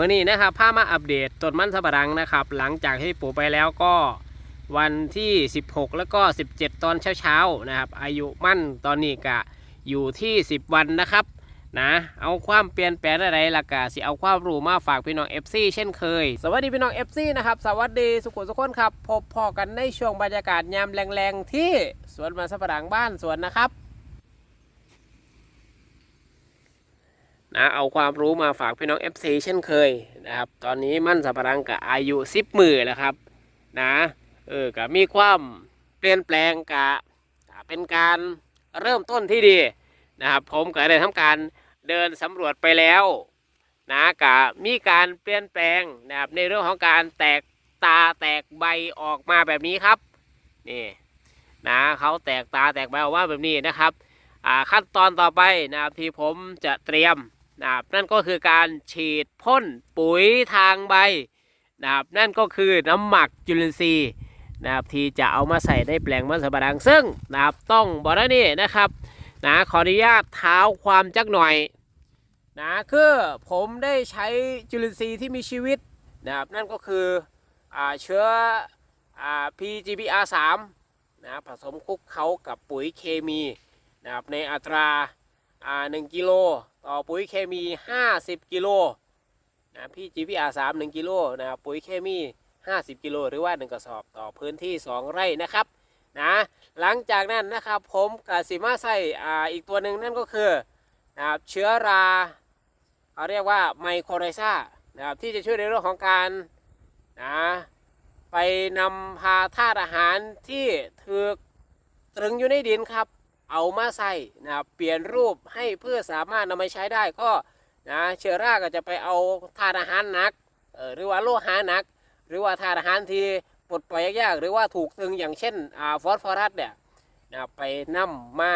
มื่อนี้นะครับพามาอัปเดตต้นมันสำปะหลังนะครับ หลังจากที่ปลูกไปแล้วก็วันที่ 16 แล้วก็ 17 ตอนเช้าๆนะครับ อายุมั่นตอนนี้กะอยู่ที่ 10 วันนะครับนะเอาความเปลี่ยนแปลงอะไรล่ะกะสิเอาความรู้มาฝากพี่น้อง FC เช่นเคย สวัสดีพี่น้อง FC นะครับ สวัสดีสุขุมสุขคนครับ พบพอกันในช่วงบรรยากาศยามแรงๆที่สวนมันสำปะหลังบ้านสวนนะครับ นะเอาความรู้มาฝากพี่น้อง FC เช่นเคยนะครับ ตอนนี้มั่นสับปะรังกับอายุสิบหมือแล้วครับนะเออกับมีความเปลี่ยนแปลงกะเป็นการเริ่มต้นที่ดีนะครับ ผมก็ได้ทำการเดินสำรวจไปแล้วนะกะมีการเปลี่ยนแปลงนะครับในเรื่องของการแตกตาแตกใบออกมาแบบนี้ครับนี่นะเขาแตกตาแตกใบออกมาแบบนี้นะครับขั้นตอนต่อไปนะครับที่ผมจะเตรียม นะครับนั่นก็คือการฉีดพ่นปุ๋ยทางใบนะครับนั่นก็คือน้ำหมักจุลินทรีย์นะครับที่จะเอามาใส่ในแปลงมันสำปะหลังซึ่งนะครับต้องบอกนะนี่นะครับนะขออนุญาตเท้าความจักหน่อยนะคือผมได้ใช้จุลินทรีย์ที่มีชีวิตนะครับนั่นก็คืออเชื้ออ PGBR 3 นะผสมคลุกเคล้ากับปุ๋ยเคมีนะครับในอัตรา อ่า1กิโลต่อปุ๋ยเคมี 50 กิโลนะพี่ GPR 3 1กิโลนะครับปุ๋ยเคมี 50 กิโล หรือว่า 1กระสอบต่อพื้นที่ 2 ไร่นะครับนะหลังจากนั้นนะครับผมกับสิมาใส่อ่าอีกตัวหนึ่งนั่นก็คือนะครับเชื้อราเขาเรียกว่าไมโครไรซานะครับที่จะช่วยในเรื่องของการนะไปนำพาธาตุอาหารที่ถือตรึงอยู่ในดินครับ เอามาใส่นะครับเปลี่ยนรูปให้เพื่อสามารถนำมาใช้ได้ก็นะเชื้อราก็จะไปเอาธาตุอาหารหนักหรือว่าโลหะหนัก หรือว่าธาตุอาหารที่ปลดปล่อยยากหรือว่าถูกตึงอย่างเช่นฟอสฟอรัสเนี่ยนะไปนำมา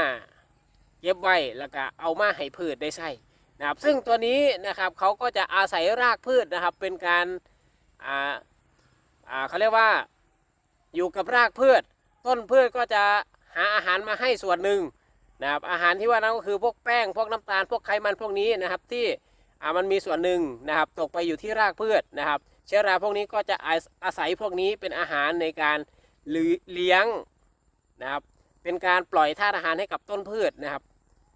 เก็บไว้แล้วก็เอามาให้พืชได้ใส่นะครับซึ่งตัวนี้นะครับเขาก็จะอาศัยรากพืชนะครับเป็นการอ่าอ่าเขาเรียกว่าอยู่กับรากพืช ต้นพืชก็จะ หาอาหารมาให้ส่วนหนึ่งนะครับอาหารที่ว่านั้นก็คือพวกแป้งพวกน้ำตาลพวกไขมันพวกนี้นะครับที่อ่ามันมีส่วนหนึ่งนะครับตกไปอยู่ที่รากพืชนะครับ เชื้อราพวกนี้ก็จะอาศัยพวกนี้เป็นอาหารในการเลี้ยงนะครับเป็นการปล่อยธาตุอาหารให้กับต้นพืชนะครับ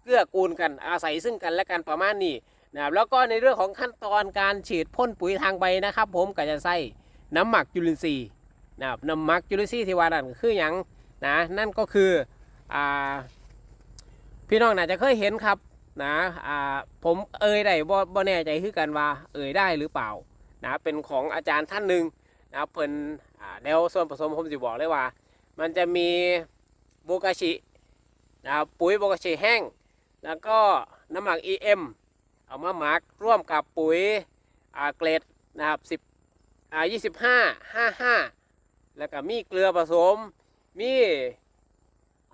เกื้อกูลกันอาศัยซึ่งกันและกันประมาณนี้นะครับแล้วก็ในเรื่องของขั้นตอนการฉีดพ่นปุ๋ยทางใบนะครับ ผมก็จะใส่น้ำหมักจุลินทรีย์นะครับน้ำหมักจุลินทรีย์ที่ว่านั่นคืออย่าง นะนั่นก็คืออ่าพี่น้องน่าจะเคยเห็นครับนะอ่าผมเอ่ยได้บ่บ่แน่ใจคือกันว่าเอ่ยได้หรือเปล่านะเป็นของอาจารย์ท่านหนึ่งนะเพิ่นอ่าแนวส่วนผสมผมจะบอกเลยว่า มันจะมีโบกาชินะปุ๋ยโบกาชิแห้ง แล้วก็น้ำหมัก EM เอามาหมักร่วมกับปุ๋ยอ่าเกรดนะครับ10อ่า25 55 แล้วก็มีเกลือผสม มี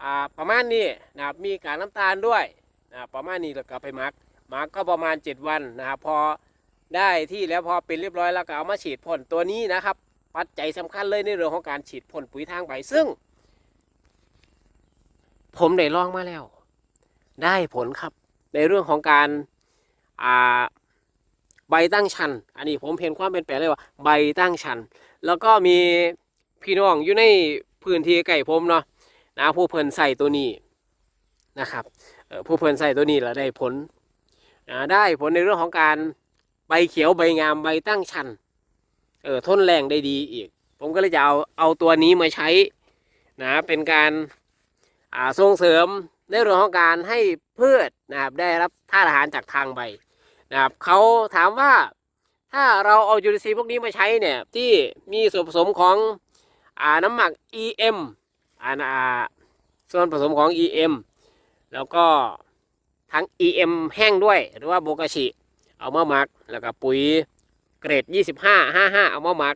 อ่าประมาณนี้นะครับมีกากน้ำตาลด้วยนะรประมาณนี้แล้วก็ไปมักมักก็ประมาณ 7 วันนะครับพอได้ที่แล้วพอเป็นเรียบร้อยแล้วก็เอามาฉีดพ่นตัวนี้นะครับ ปัจจัยสำคัญเลยในเรื่องของการฉีดพ่นปุ๋ยทางใบซึ่ง ผมได้ลองมาแล้ว ได้ผลครับในเรื่องของการอ่าใบตั้งชัน อันนี้ผมเห็นความเป็นแปลงเลยว่า ใบตั้งชัน แล้วก็มีพี่น้องอยู่ใน พื้นที่ใกล้ผมเนาะนะผู้เพิ่นใส่ตัวนี้นะครับผู้เพิ่นใส่ตัวนี้แล้วได้ผลนะได้ผลในเรื่องของการใบเขียวใบงามใบตั้งชันเออทนแรงได้ดีอีก ผมก็เลยจะเอาเอาตัวนี้มาใช้นะเป็นการอ่าส่งเสริมในเรื่องของการให้พืชนะครับได้รับธาตุอาหารจากทางใบนะครับเขาถามว่าถ้าเราเอาจุลินทรีย์พวกนี้มาใช้เนี่ยที่มีส่วนผสมของ อ่าน้ำหมัก EM อ่าอ่าส่วนผสมของ EM แล้วก็ทั้ง EM แห้งด้วยหรือว่าโบกาชิ เอามาหมัก แล้วก็ปุ๋ยเกรด 25 55 เอามาหมัก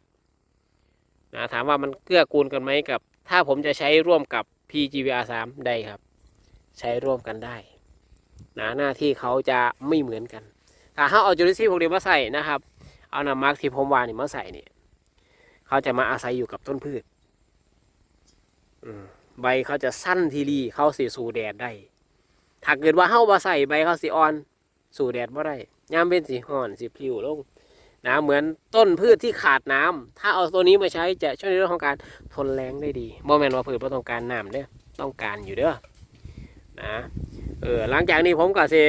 นะถามว่ามันเกื้อกูลกันไหมกับ ถ้าผมจะใช้ร่วมกับ PGVR 3ได้ครับ ใช้ร่วมกันได้นะหน้าที่เขาจะไม่เหมือนกัน ถ้าเขาเอาจุลินทรีย์พวกนี้มาใส่นะครับ เอาน้ำมักที่ผมวานี่มาใส่เนี่ย เขาจะมาอาศัยอยู่กับต้นพืชใบเขาจะสั้นทีรีเขาสีสู่แดดได้ ถ้าเกิดว่าเฮามาใส่ใบเขาสีอ่อน สู่แดดบ่ได้ยามเป็นสีห่อนสีพลิวลงนะเหมือนต้นพืชที่ขาดน้ำถ้าเอาตัวนี้มาใช้จะช่วยในเรื่องของการทนแรงได้ดีบ่แมนว่าพืชบ่ต้องการน้ำเด้อต้องการอยู่เด้อนะเออหลังจากนี้ผมก็สิ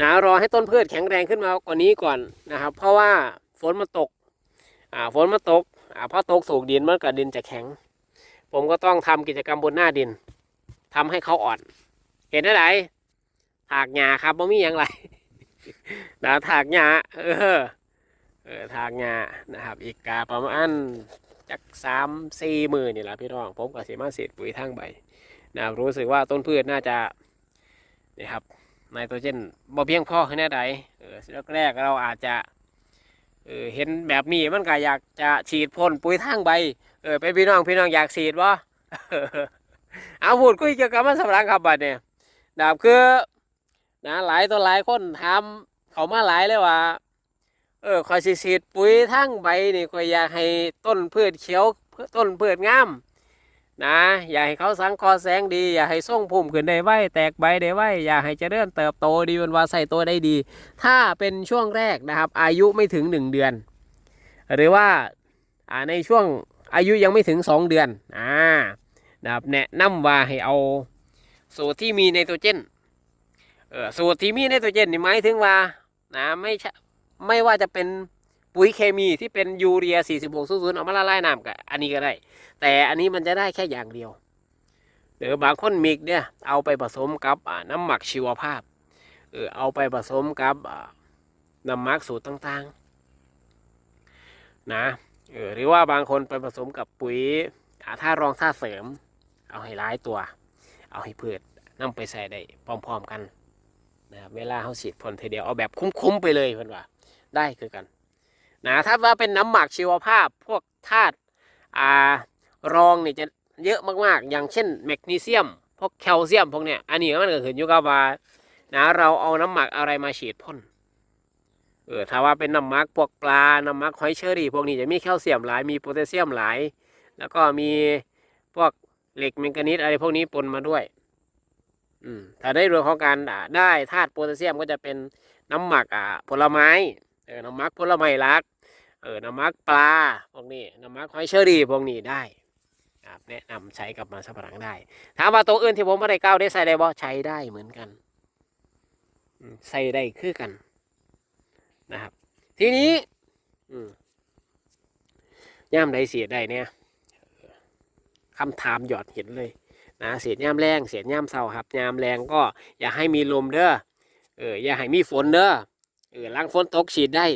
นะรอให้ต้นพืชแข็งแรงขึ้นมากว่านี้ก่อนนะครับ เพราะว่าฝนมันตก อ่าฝนมันตกอ่าพอตกสูกดินมันก็ดินจะแข็ง ผมก็ต้องทำกิจกรรมบนหน้าดินทำให้เขาอ่อน เห็นได้ไหมถากหญ้าครับบ่มีอย่างไรนะถากหญ้าเออเออถากหญ้านะครับ อีกกาประมาณจักสามสี่มือนี่แหละพี่น้อง ผมก็เสิมาเศษปุ๋ยทางใบนะรู้สึกว่าต้นพืชน่าจะนี่ครับไนโตรเจนบ่เพียงพอขนาดใดเออแรกๆเราอาจจะ ออเห็นแบบนี้มันก็อยากจะฉีดพ่นปุ๋ยทางใบเออเป็นพี่น้องพี่น้องอยากฉีดวะเอาพูดคุยเกี่ยวกับมันสำรังครับบัดเนี่ยดาบคือนะหลายตัวหลายคนถามเขามาหลายเลยว่า เออคอยฉีดปุ๋ยทางใบนี่คอยอยากให้ต้นพืชเขียวต้นพืชงาม นะ อยากให้เขาสังคอแสงดี อยากให้ส่งพุ่มขึ้นได้ไวแตกใบได้ไวอยากให้เจริญเติบโตดีวันวาใส่ตัวได้ดี ถ้าเป็นช่วงแรกนะครับ อายุไม่ถึงหนึ่งเดือน หรือว่าในช่วงอายุยังไม่ถึง 2 เดือนอ่านะครับแนะนำว่าให้เอาสูตรที่มีไนโตรเจนเออสูตรที่มีไนโตรเจนนี่หมายถึงว่านะไม่ใช่ไม่ว่าจะเป็น ปุ๋ยเคมีที่เป็นยูเรีย 4600เอามาละลายน้ำกับอันนี้ก็ได้ แต่อันนี้มันจะได้แค่อย่างเดียวหรือบางคนมิกเนี่ยเอาไปผสมกับน้ำหมักชีวภาพเออเอาไปผสมกับน้ำหมักสูตรต่างๆนะเออหรือว่าบางคนไปผสมกับปุ๋ยอาท่ารองท่าเสริม เอาให้ร้ายตัว เอาให้พืชนำไปใส่ได้พร้อมๆกันนะเวลาเขาฉีดพ่นทีเดียวเอาแบบคุ้มๆไปเลยเพื่อนว่าได้คือกัน นะถ้าว่าเป็นน้ำหมักชีวภาพพวกธาตุอ่ารองนี่จะเยอะมากๆ อย่างเช่นแมกนีเซียม พวกแคลเซียมพวกเนี้ยอันนี้มันก็ขึ้นอยู่กับว่านะเราเอาน้ำหมักอะไรมาฉีดพ่นเออถ้าว่าเป็นน้ำหมักพวกปลา น้ำหมักหอยเชอรี่ พวกนี้จะมีแคลเซียมหลาย มีโพแทสเซียมหลาย แล้วก็มีพวกเหล็กแมงกานีสอะไรพวกนี้ปนมาด้วย อืม ถ้าได้เรื่องของการได้ธาตุโพแทสเซียมก็จะเป็นน้ำหมักอ่าผลไม้ เออน้ำมักผลไม้รัก เออน้ำมักปลาพวกนี้น้ำมักหอยเชอรี่พวกนี้ได้ครับแนะนำใช้กับมันสับปะหลังได้ ถามว่าตัวอื่นที่ผมไม่ได้ก้าวได้ใส่ได้บ่ใช้ได้เหมือนกันใส่ได้คือกันนะครับ ทีนี้ย่ามใดเสียได้เนี่ยคำถามหยอดเห็นเลยนะเสียย่ามแรงเสียย่ามเศร้าครับย่ามแรงก็อย่าให้มีลมเด้อเอออย่าให้มีฝนเด้อ เออหลังฝนตกฉีดได้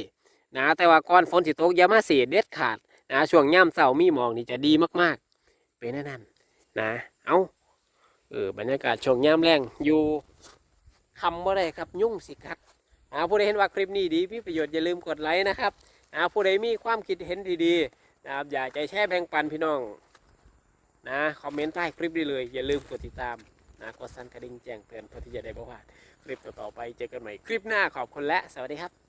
นะแต่ว่าก่อนฝนสิตกอย่ามาเสียเด็ดขาดนะช่วงย่ามเศร้ามีหมอกนี่จะดีมากๆ เป็นแน่นั่นนะเอาเออบรรยากาศช่วงย่ามแรงอยู่คำว่าไรครับยุ่งสิครับอ่าผู้ใดเห็นว่าคลิปนี้ดีมีประโยชน์อย่าลืมกดไลค์นะครับอ่าผู้ใดมีความคิดเห็นดีๆนะครับอย่ากจแชร์แบ่งปันพี่น้องนะคอมเมนต์ใต้คลิปได้เลย อย่าลืมกดติดตามนะกดสั่นกระดิ่งแจ้งเตือนเพื่อที่จะได้บอกว่า คลิปต่อๆไปเจอกันใหม่คลิปหน้าขอบคุณและสวัสดีครับ